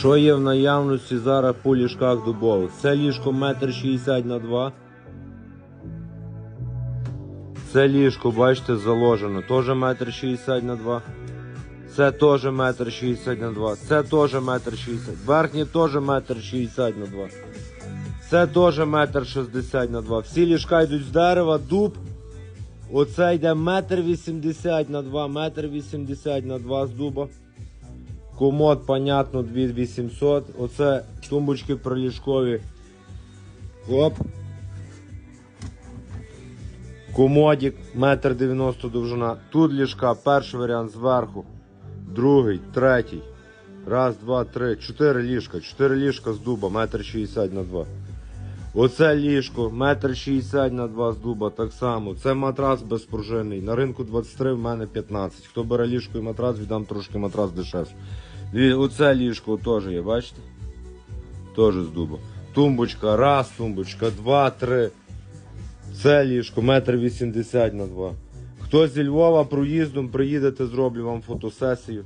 Що є в наявності зараз по ліжках дубових? Це ліжко 1,60 м на 2. Це ліжко, бачите, заложено. Теж 1,60 м на 2. Це теж 1,60 м на 2. Це теж 1,60 м. Верхнє теж 1,60 м на 2. Це теж 1,60 м на 2. Всі ліжка йдуть з дерева, дуб. Оце йде 1,80 м на 2, 1,80 м на 2 з дуба. Комод, понятно, 2800. Оце тумбочки приліжкові. Хоп. Комодик, метр 90 довжина. Тут ліжка, перший варіант зверху. Другий, третій. Раз, два, три, чотири ліжка. Чотири ліжка з дуба, метр 60 на 2. Оце ліжко, 1,60 м на 2 з дуба, так само. Це матрас безпружинний. На ринку 23, в мене 15. Хто бере ліжко і матрас, віддам трошки матрас дешевше. Оце ліжко теж є, бачите? Теж з дуба. Тумбочка, раз, тумбочка, два, три. Це ліжко, метр вісімдесят на два. Хто зі Львова проїздом приїдете, зроблю вам фотосесію.